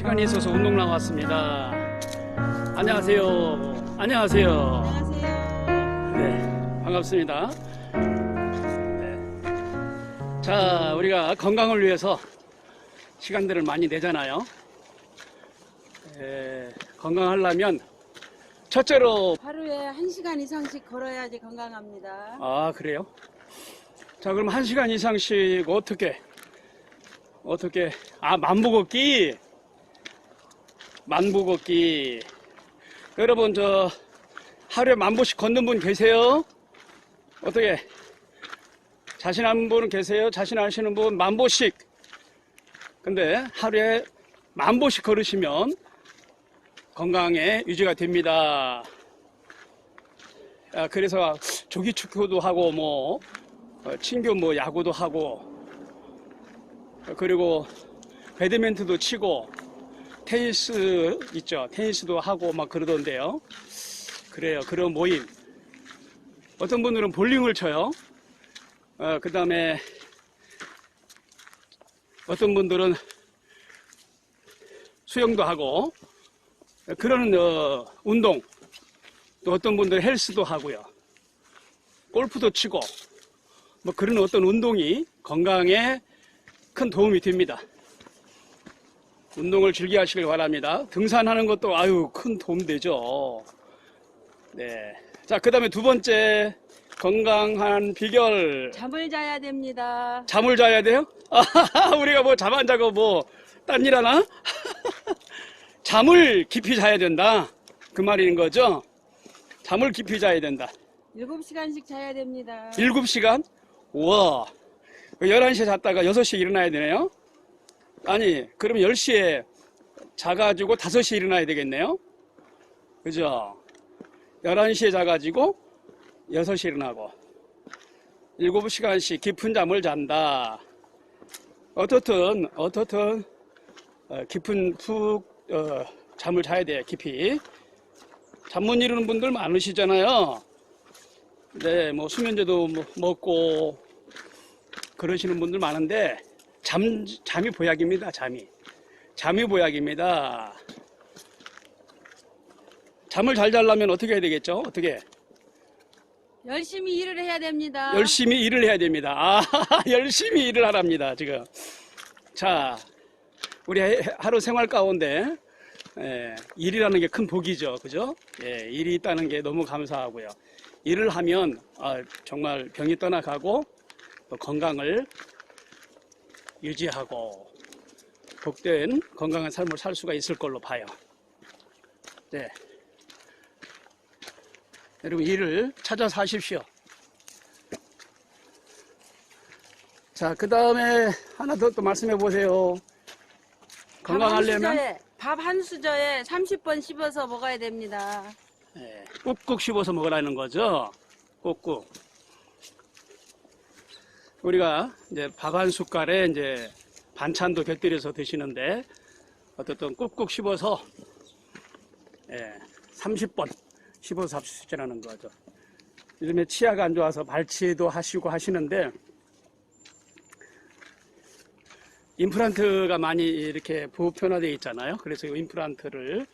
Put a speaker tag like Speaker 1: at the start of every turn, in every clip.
Speaker 1: 시간이 있어서 운동 나왔습니다. 안녕하세요. 안녕하세요.
Speaker 2: 안녕하세요.
Speaker 1: 네, 반갑습니다. 네. 자, 우리가 건강을 위해서 시간들을 많이 내잖아요. 에, 건강하려면 첫째로
Speaker 2: 하루에 1시간 이상씩 걸어야지 건강합니다.
Speaker 1: 아 그래요? 자 그럼 한 시간 이상씩 어떻게 어떻게 아 만보 걷기 만보 걷기 여러분 저 하루에 만보씩 걷는 분 계세요? 어떻게 자신 한 분은 계세요? 자신 아시는 분 만보씩 근데 하루에 만보씩 걸으시면 건강에 유지가 됩니다. 아, 그래서 조기 축구도 하고 뭐 어, 친교 뭐 야구도 하고 어, 그리고 배드민턴도 치고 테니스 있죠. 테니스도 하고 막 그러던데요. 그래요. 그런 모임. 어떤 분들은 볼링을 쳐요. 어, 그 다음에 어떤 분들은 수영도 하고 그런 어, 운동. 또 어떤 분들은 헬스도 하고요. 골프도 치고 뭐 그런 어떤 운동이 건강에 큰 도움이 됩니다. 운동을 즐겨 하시길 바랍니다. 등산하는 것도 아유 큰 도움 되죠. 네. 자, 그다음에 두 번째 건강한 비결
Speaker 2: 잠을 자야 됩니다.
Speaker 1: 잠을 자야 돼요? 아하하, 우리가 뭐 잠 안 자고 뭐 딴 일 하나? 잠을 깊이 자야 된다. 그 말인 거죠? 잠을 깊이 자야 된다.
Speaker 2: 7시간씩 자야 됩니다.
Speaker 1: 7시간? 우와. 11시에 잤다가 6시에 일어나야 되네요? 아니, 그러면 10시에 자가지고 5시에 일어나야 되겠네요? 그죠? 11시에 자가지고 6시에 일어나고 7시간씩 깊은 잠을 잔다. 어떻든, 어떻든, 어, 깊은 푹, 어, 잠을 자야 돼요, 깊이. 잠 못 이루는 분들 많으시잖아요. 네, 뭐 수면제도 뭐- 먹고 그러시는 분들 많은데 잠 잠이 보약입니다. 잠이 잠이 보약입니다. 잠을 잘 자려면 어떻게 해야 되겠죠? 어떻게
Speaker 2: 열심히 일을 해야 됩니다.
Speaker 1: 열심히 일을 해야 됩니다. 아, 열심히 일을 하랍니다. 지금 자, 우리 해- 하루 생활 가운데 예, 일이라는 게 큰 복이죠, 그죠? 예, 일이 있다는 게 너무 감사하고요. 일을 하면 아, 정말 병이 떠나가고 또 건강을 유지하고 복된 건강한 삶을 살 수가 있을 걸로 봐요. 네. 여러분 일을 찾아서 하십시오. 자, 그 다음에 하나 더 또 말씀해 보세요. 건강하려면
Speaker 2: 밥 한 수저에 30번 씹어서 먹어야 됩니다.
Speaker 1: 예, 꾹꾹 씹어서 먹으라는 거죠. 꾹꾹. 우리가 이제 밥 한 숟갈에 이제 반찬도 곁들여서 드시는데 어떻든 꾹꾹 씹어서 예, 30번 씹어서 잡수시라는 거죠. 요즘에 치아가 안 좋아서 발치도 하시고 하시는데 임플란트가 많이 이렇게 보편화되어 있잖아요. 그래서 이 임플란트를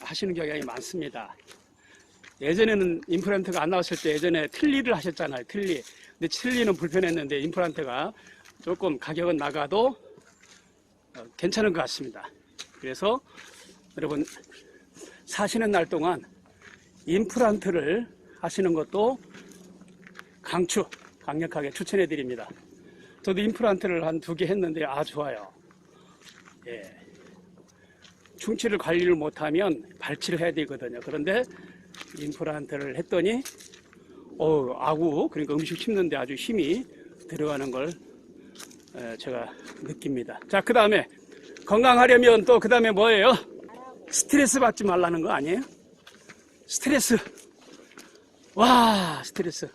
Speaker 1: 하시는 경향이 많습니다. 예전에는 임플란트가 안 나왔을 때 예전에 틀니를 하셨잖아요. 틀니. 근데 틀니는 불편했는데 임플란트가 조금 가격은 나가도 어, 괜찮은 것 같습니다. 그래서 여러분 사시는 날 동안 임플란트를 하시는 것도 강추, 강력하게 추천해 드립니다. 저도 임플란트를 한 두 개 했는데 아 좋아요. 예. 충치를 관리를 못하면 발치를 해야 되거든요. 그런데 임플란트를 했더니 어 아구 그러니까 음식 씹는데 아주 힘이 들어가는 걸 에, 제가 느낍니다. 자 그 다음에 건강하려면 또 그 다음에 뭐예요? 스트레스 받지 말라는 거 아니에요? 스트레스 와 스트레스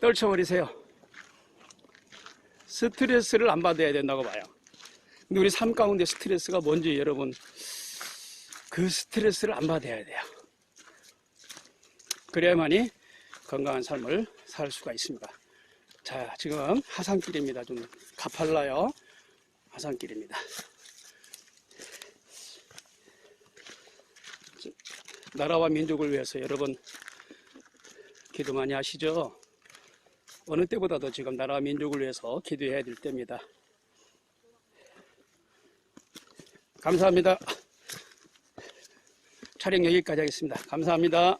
Speaker 1: 떨쳐버리세요. 스트레스를 안 받아야 된다고 봐요. 근데 우리 삶 가운데 스트레스가 뭔지 여러분 그 스트레스를 안 받아야 돼요. 그래야만이 건강한 삶을 살 수가 있습니다. 자, 지금 하산길입니다. 좀 가팔라요. 하산길입니다. 나라와 민족을 위해서 여러분 기도 많이 하시죠? 어느 때보다도 지금 나라와 민족을 위해서 기도해야 될 때입니다. 감사합니다. 촬영 여기까지 하겠습니다. 감사합니다.